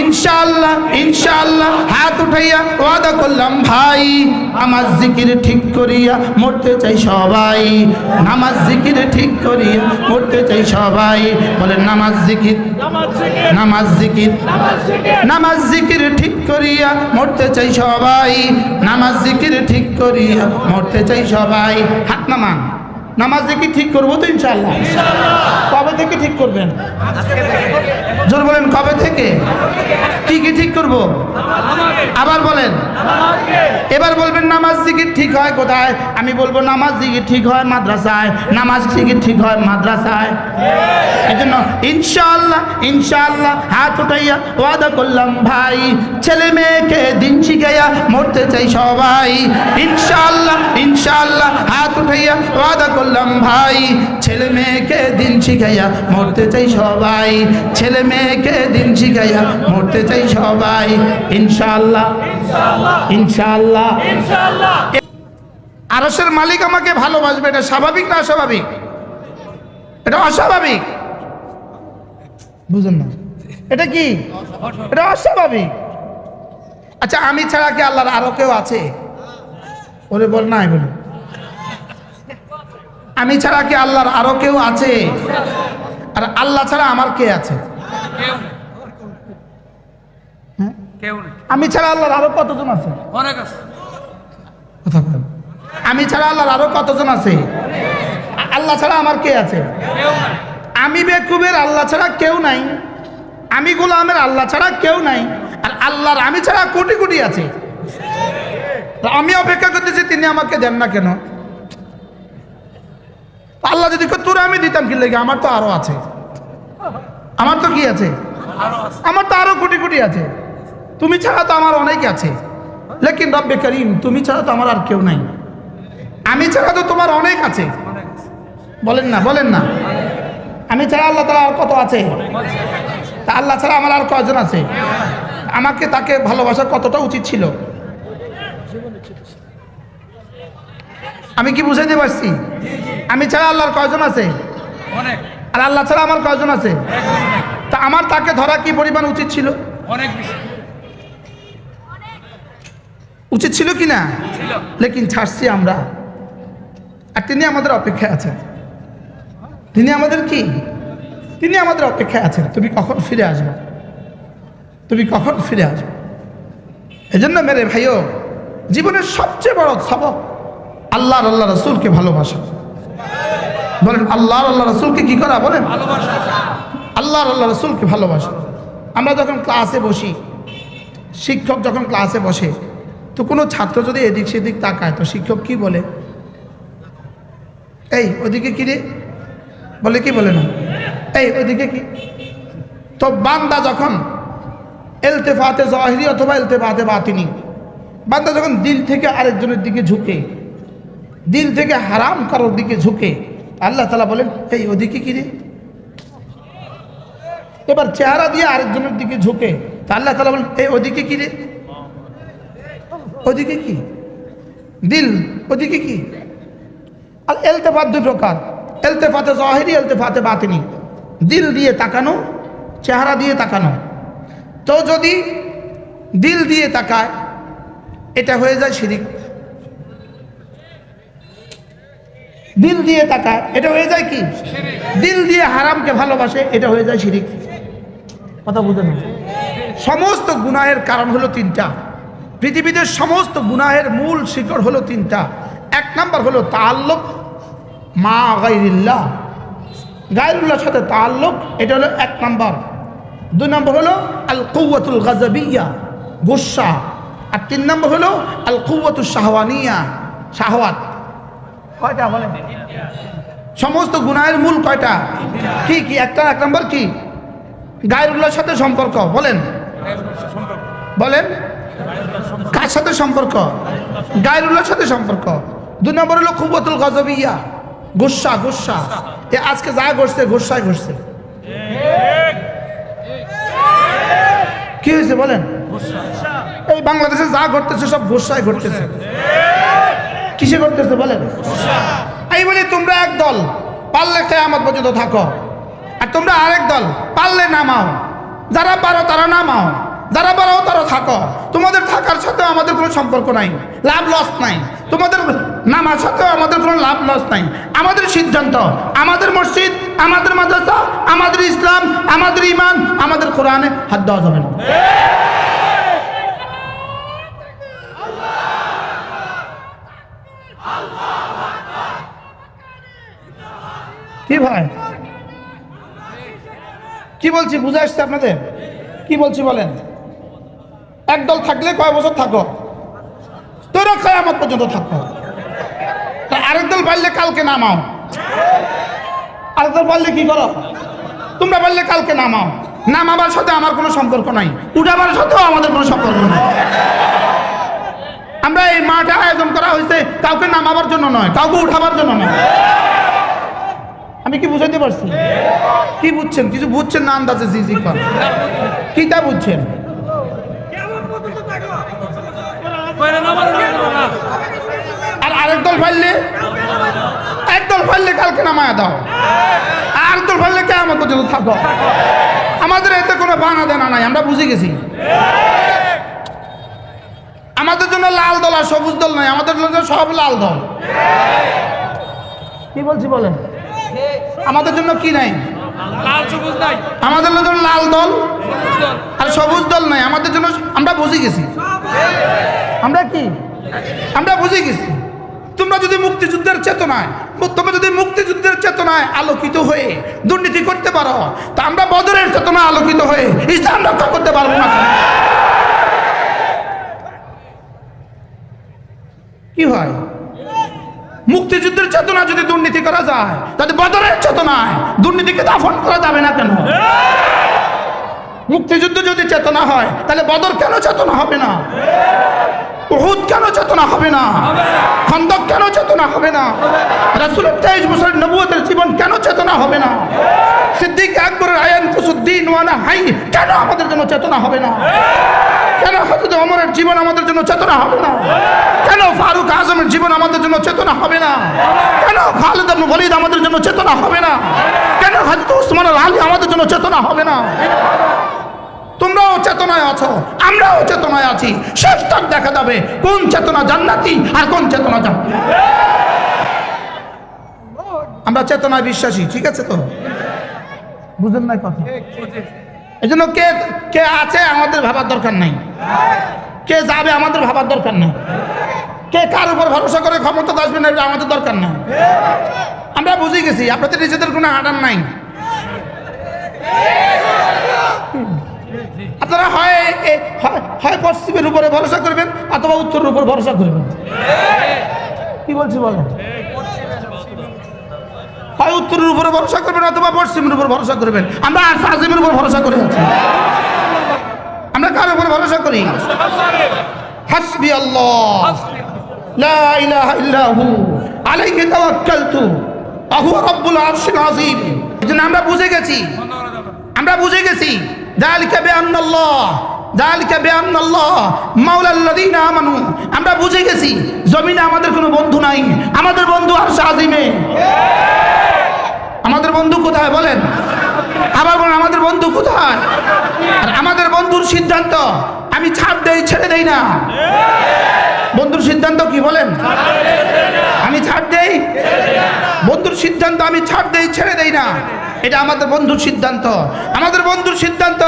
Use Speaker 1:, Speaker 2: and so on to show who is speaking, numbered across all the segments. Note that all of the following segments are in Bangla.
Speaker 1: ইনশাআল্লাহ ইনশাআল্লাহ, হাত উঠাইয়া ওয়াদা করলাম, ভাই আমার জিকির ঠিক করিয়া মরতে চাই সবাই, নামাজ জিকির ঠিক করিয়া মরতে চাই সবাই। বলেন, নামাজ জিকির নামাজ জিকির নামাজ জিকির ঠিক করিয়া মরতে চাই সবাই, নামাজ জিকির ঠিক করিয়া মরতে চাই সবাই। হাত নামান। নামাজ জিকির ঠিক করব তো ইনশাআল্লাহ? কবে থেকে ঠিক করবেন? জোর বলেন, কবে থেকে? কি কি ঠিক করব? আবার বলেন। এবার বলবেন, নামাজ জিকির ঠিক হয় কোথায়? আমি বলব, নামাজ জিকির ঠিক হয় মাদ্রাসায়। নামাজ জিকির ঠিক হয় মাদ্রাসায়। এই জন্য ইনশাল্লাহ ইনশাল্লাহ হাত উঠাইয়া ওয়াদা করলাম, ভাই। ছেলে মেয়েকে দিন শিখাইয়া মরতে চাই সবাই। ইনশাল্লাহ ইনশাল্লাহ হাত উঠাইয়া ওয়াদা করলাম। ভাই, ছেলে মেয়েকে দিন শিখাইয়া মরতে চাই সবাই। ছেলে মেয়েকে দিন শিখাইয়া মরতে চাই সবাই। ইনশাআল্লাহ। ইনশাআল্লাহ। আরসের মালিক আমাকে ভালোবাসবে, এটা স্বাভাবিক না অস্বাভাবিক? এটা অস্বাভাবিক? বুঝুন না। এটা কি? এটা অস্বাভাবিক। আচ্ছা আমি ছাড়া কি আল্লাহর আরও কেউ আছে? ওরে বল নাই বলে আমি ছাড়া কি আল্লাহর আরও কেউ আছে? আর আল্লাহ ছাড়া আমার কে আছে? হ্যাঁ? আমি ছাড়া আল্লাহর আরও কতজন আছে?
Speaker 2: অনেক আছে।
Speaker 1: কথা আমি ছাড়া আল্লাহর আরও কতজন আছে? আল্লাহ ছাড়া আমার কে আছে? আমি বেকুবের আল্লাহ ছাড়া কেউ নাই। আমি গোলামের আল্লাহ ছাড়া কেউ নাই। আর আল্লাহর আমি ছাড়া কোটি কোটি আছে। তা আমি অপেক্ষা করতেছি তিনি আমাকে দেন না কেন? আল্লাহ যদি তোরা আমি দিতাম কি লেগে? আমার তো আরও আছে। আমার তো কি আছে? আমার তো আরও কোটি কোটি আছে। তুমি ছাড়া তো আমার অনেক আছে। লেকিন রব্বে করিম, তুমি ছাড়া তো আমার আর কেউ নাই। আমি ছাড়া তো তোমার অনেক আছে। বলেন না বলেন না। আমি ছাড়া আল্লাহ তালা আর কত আছে? তা আল্লাহ ছাড়া আমার আর কয়জন আছে? আমাকে তাকে ভালোবাসা কতটা উচিত ছিল? আমি কি বুঝাইতে পারছি? আমি ছাড়া আল্লাহর কয়জন আছে?
Speaker 2: অনেক।
Speaker 1: আর আল্লাহ ছাড়া আমার কয়জন আছে? তা আমার তাকে ধরা কি পরিমাণ উচিত ছিল?
Speaker 2: অনেক
Speaker 1: উচিত ছিল কি না? লেকিন ছাড়ছি আমরা। আর তিনি আমাদের অপেক্ষায় আছেন। তিনি আমাদের কি? তিনি আমাদের অপেক্ষায় আছেন। তুমি কখন ফিরে আসবে? তুমি কখন ফিরে আসবে? এজন্য মেরে ভাইও জীবনের সবচেয়ে বড় সবক আল্লাহর আল্লাহ রসুলকে ভালোবাসা। বলেন আল্লাহর আল্লাহ রসুলকে কি করা? বলেন।
Speaker 2: ভালোবাসা।
Speaker 1: আল্লাহর আল্লাহ রসুলকে ভালোবাসা। আমরা যখন ক্লাসে বসি শিক্ষক যখন ক্লাসে বসে তো কোনো ছাত্র যদি এদিক সেদিক তাকায় তো শিক্ষক কি বলে? এই ওদিকে কি রে? বলে কি বলে না? এই ওদিকে কি? তো বান্দা যখন এলতেফাতে জহিরি অথবা এলতেফাতে বাতিনি বান্দা যখন দিল থেকে আরেকজনের দিকে ঝুঁকে দিল থেকে হারাম কারোর দিকে ঝুঁকে আল্লাহ তালা বলেন, এই ওদিকে কিরে এবার চেহারা দিয়ে আরেকজনের দিকে ঝুঁকে। তা আল্লাহ তালা বলেন, এই ওদিকে কিরে ওদিকে কি? দিল, ওদিকে কি? আর এলতেফাত দুই প্রকার। এলতেফাতে জহেরি, এলতেফাতে বাতিনি। দিল দিয়ে তাকানো, চেহারা দিয়ে তাকানো। তো যদি দিল দিয়ে তাকায়, এটা হয়ে যায় শিরিক। দিল দিয়ে তাকায় এটা হয়ে যায় কি? দিল দিয়ে হারামকে ভালোবাসে, এটা হয়ে যায় শিরিক। কথা বুঝে না সমস্ত গুনাহের কারণ হলো তিনটা। পৃথিবীতে সমস্ত গুনাহের মূল শিকড় হলো তিনটা। এক নাম্বার হলো তাল্লুক মা গাইরিল্লাহ গাইরুল্লাহর সাথে তাল্লুক এটা হলো এক নাম্বার। দুই নম্বর হলো আল কৌয়াতুল গাজাবিয়া গুসা। আর তিন নম্বর হলো আল কৌয়াতুল শাহওয়ানিয়া, শাহওয়াত। কয়টা বলেন? সমস্ত গুনাহের মূল কয়টা? কি কি? একটা, এক নম্বর কি? গায়রুল্লাহর সাথে সম্পর্ক, বলেন। বলেন। কার সাথে সম্পর্ক? গায়রুল্লাহর সাথে সম্পর্ক। দুই নম্বর হলো খুবতুল গজবিয়া। গুসা গুসা। এ আজকে যা ঘটছে, গুসায় ঘটছে। কি হয়েছে, বলেন? এই বাংলাদেশে যা ঘটতেছে, সব গুসায় ঘটতেছে। কিসে ঘটতেছে বলেন? আমি বলি, তোমরা এক দল, পারলে কেয়ামত পর্যন্ত থাকো। আর তোমরা আরেক দল, পারলে নামাও। যারা পারো তারা নামাও। যারা পারো তারা থাকো। তোমাদের থাকার সাথে আমাদের কোনো সম্পর্ক নাই, লাভ লস নাই। তোমাদের নামার সাথেও আমাদের কোনো লাভ লস নাই। আমাদের সিদ্ধান্ত, আমাদের মসজিদ, আমাদের মাদ্রাসা, আমাদের ইসলাম, আমাদের ইমান আমাদের কোরআনে হাত দেওয়া যাবে না। কি ভাই? কি বলছি, বুঝে আসছে আপনাদের? কি বলছি বলেন? একদল থাকলে কয় বছর থাকো? তোরা আমার পর্যন্ত থাকো। আরেক দল পারলে কালকে নামাও। আরেক দল পারলে কি করো? তোমরা পারলে কালকে নামাও। নামাবার সাথে আমার কোনো সম্পর্ক নাই। উঠাবার সাথেও আমাদের কোনো সম্পর্ক নাই। আমরা এই মাঠে আয়োজন করা হয়েছে, কাউকে নামাবার জন্য নয়, কাউকে উঠাবার জন্য নয়। আমি কি বুঝাইতে পারছি? কি বুঝছেন? কিছু বুঝছেন না আন্দাজে, জি জি কর কি তা বুঝছেন? আর আরেক দল ফাইললে? একদল ফাইললে কালকে নামায় দাও। আর দল ফাইললে কে আমার পর্যন্ত থাকো। আমাদের এতে কোনো বানা দেনা নাই, আমরা বুঝে গেছি। আমাদের জন্য লাল দল আর সবুজ দল নাই আমাদের জন্য সব লাল দল। কি বলছি বলেন? আমাদের জন্য কি নাই?
Speaker 2: লাল সবুজ নাই।
Speaker 1: আমাদের জন্য লাল দল
Speaker 2: দল।
Speaker 1: আর সবুজ দল নাই আমাদের জন্য আমরা বুঝে গেছি। আমরা কি? আমরা বুঝে গেছি। তোমরা যদি মুক্তিযুদ্ধের চেতনায় তোমরা যদি মুক্তিযুদ্ধের চেতনায় আলোকিত হয়ে দুর্নীতি করতে পারো তা আমরা বদরের চেতনা আলোকিত হয়ে ইসলাম রক্ষা করতে পারব না। কি হয়? মুক্তিযুদ্ধের চেতনা যদি দুর্নীতি করা যায়, তাহলে বদরের চেতনায় দুর্নীতিকে দাফন করা যাবে না কেন? মুক্তিযুদ্ধ যদি চেতনা হয়, তাহলে বদর কেন চেতনা হবে না? উহুদ কেন চেতনা হবে না? খন্দক কেন চেতনা হবে না? রাসুলের তেইশ বছরের নবুয়তের জীবন কেন চেতনা হবে না? সিদ্দিক আকবরের আয়ান কুসুদ্দিন ওয়ানা হাই কেন আমাদের জন্য চেতনা হবে না? কেন হজরত অমরের জীবন আমাদের জন্য চেতনা হবে না? কেন ফারুক আজমের জীবন আমাদের জন্য চেতনা হবে না? কেন খালেদ ওয়ালিদ আমাদের জন্য চেতনা হবে না? কেন হজরত উসমান আলী আমাদের জন্য চেতনা হবে না? তোমরাও চেতনায় আছো, আমরাও চেতনায় আছি। শেষ তক দেখা যাবে কোন চেতনা জান্নাতি আর কোন চেতনা জান্নাতি। আমরা চেতনায় বিশ্বাসী, ঠিক আছে তো? বুঝলেন নাই কথা? এই জন্য কে কে আছে আমাদের ভাবার দরকার নাই। কে যাবে আমাদের ভাবার দরকার নাই। কে কার উপর ভরসা করে ক্ষমতা আসবে না আমাদের দরকার নাই। আমরা বুঝে গেছি, আপনাদের নিজেদের কোনো আডার নাই। আপনারা হয় হয়- পশ্চিমের উপরে ভরসা করবেন অথবা উত্তরের উপর ভরসা করবেন। কি বলছি বলেন? হয় উত্তরের উপরে ভরসা করবেন অথবা পশ্চিমের উপর ভরসা করবেন। আমরা আজিমের উপর ভরসা করে আছি। আমরা কার উপর ভরসা করি? হাসবি আল্লাহ। লা ইলাহা ইল্লা হু আলাইহি তাওয়াক্কালতু। আহু রাব্বুল আরশিল আযীম। এজন্য আমরা বুঝে গেছি। আমরা বুঝে গেছি। যালিকা বিআন্নাল্লাহ যালিকা বিআন্নাল্লাহ মাওলাল্লাযীনা আমানু আমরা বুঝে গেছি, জমিনে আমাদের কোনো বন্ধু নাই। আমাদের বন্ধু আরশ আজিমে আমাদের বন্ধু কোথায় বলেন? আবার বলেন, আমাদের বন্ধু কোথায়? আর আমাদের বন্ধুর সিদ্ধান্ত আমি ছাড় দেই, ছেড়ে দেই না। বন্ধুর সিদ্ধান্ত কি বলেন? আমি ছাড় দেই? বন্ধুর সিদ্ধান্ত আমি ছাড় দেই, ছেড়ে দেই না। এটা আমাদের বন্ধুর সিদ্ধান্ত। আমাদের বন্ধুর সিদ্ধান্ত,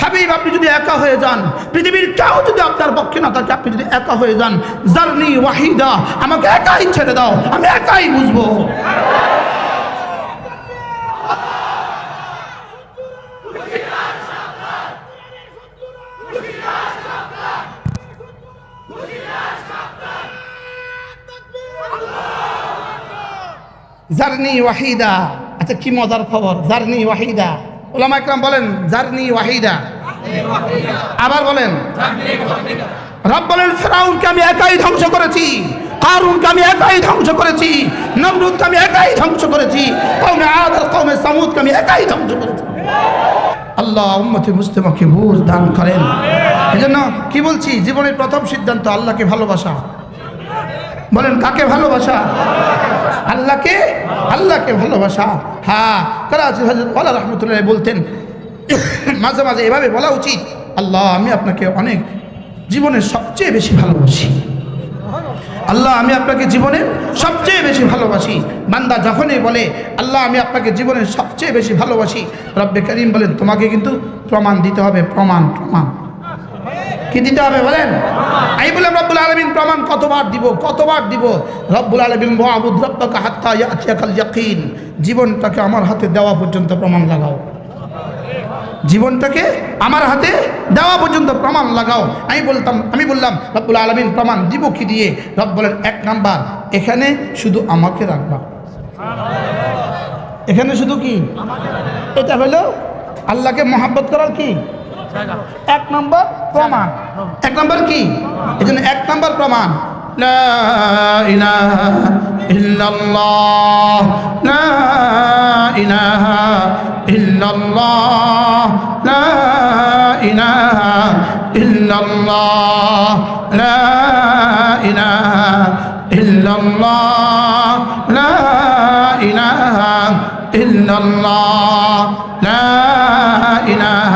Speaker 1: হাবিব, আপনি যদি একা হয়ে যান, পৃথিবীর কেউ যদি আপনার পক্ষে না থাকে, আপনি যদি একা হয়ে যান, জার্নি ওয়াহিদা, আমাকে একাই ছেড়ে দাও, আমি একাই বুঝব। জার্নি ওয়াহিদা আচ্ছা কি মজার খবর? জার্নি ওয়াহিদা। ওলামা একরাম বলেন, জার্নি ওয়াহিদা। আবার বলেন, রব বলেন, ফেরাউনকে আমি একাই ধ্বংস করেছি কারুনকে আমি একাই ধ্বংস করেছি, নমরুদকে আমি একাই ধ্বংস করেছি কৌমে কৌমে সামুদকে আমি একাই ধ্বংস করেছি। আল্লাহ উম্মতে মুস্তেমাকে বুঝ দান করেন। কি বলছি? জীবনের প্রথম সিদ্ধান্ত আল্লাহকে ভালোবাসা। বলেন, কাকে ভালোবাসা? আল্লাহকে? আল্লাহকে ভালোবাসা। হ্যাঁ আছে হজরত ওয়ালা রহমতুল্লাহ বলতেন, মাঝে মাঝে এভাবে বলা উচিত, আল্লাহ, আমি আপনাকে অনেক জীবনের সবচেয়ে বেশি ভালোবাসি। আল্লাহ, আমি আপনাকে জীবনের সবচেয়ে বেশি ভালোবাসি। বান্দা যখনই বলে, আল্লাহ, আমি আপনাকে জীবনের সবচেয়ে বেশি ভালোবাসি, রব্বে করিম বলেন, তোমাকে কিন্তু প্রমাণ দিতে হবে, প্রমাণ প্রমাণ। কি দিতে হবে বলেন? আমি বললাম, রব্বুল আলমিন প্রমাণ কতবার দিব কতবার দিব? রব্বুল আলমিন আবুদ রব্বাকা হাত্তা ইয়াকিন। জীবনটাকে আমার হাতে দেওয়া পর্যন্ত প্রমাণ লাগাও। জীবনটাকে আমার হাতে দেওয়া পর্যন্ত প্রমাণ লাগাও। আমি বলতাম, আমি বললাম, রব্বুল আলমিন প্রমাণ দিব কি দিয়ে? রব বলেন, এক নাম্বার, এখানে শুধু আমাকে রাখবা। এখানে শুধু কি? এটা হলো আল্লাহকে মহাব্বত করার কি? এক নম্বর প্রমাণ এক নম্বর কি এই জন্য এক নম্বর প্রমাণ লা ইলাহা ইল্লাল্লাহ লা ইলাহা ইল্লাল্লাহ লা ইলাহা ইল্লাল্লাহ লা ইলাহা ইল্লাল্লাহ লা ইলাহা ইল্লাল্লাহ লা ইলাহা إلا الله لا إله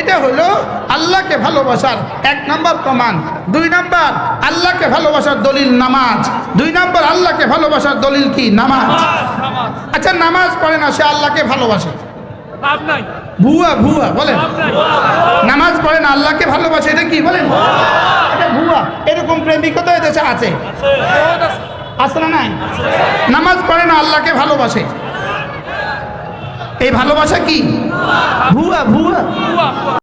Speaker 1: এটা হলো আল্লাহকে ভালোবাসার এক নম্বর প্রমাণ। দুই নম্বর আল্লাহকে ভালোবাসার দলিল নামাজ। দুই নম্বর আল্লাহকে ভালোবাসার দলিল কি? নামাজ। আচ্ছা নামাজ পড়ে না সে আল্লাহকে ভালোবাসে। ভুয়া ভুয়া বলেন। নামাজ পড়ে না আল্লাহকে ভালোবাসে এটা কি বলেন? এটা ভুয়া। এরকম প্রেমিকও তো এদেশে আছে।
Speaker 2: বহুত আছে।
Speaker 1: আছে না নাই? নামাজ পড়ে না আল্লাহকে ভালোবাসে। এই ভালোবাসা কি ভুয়া ভুয়া।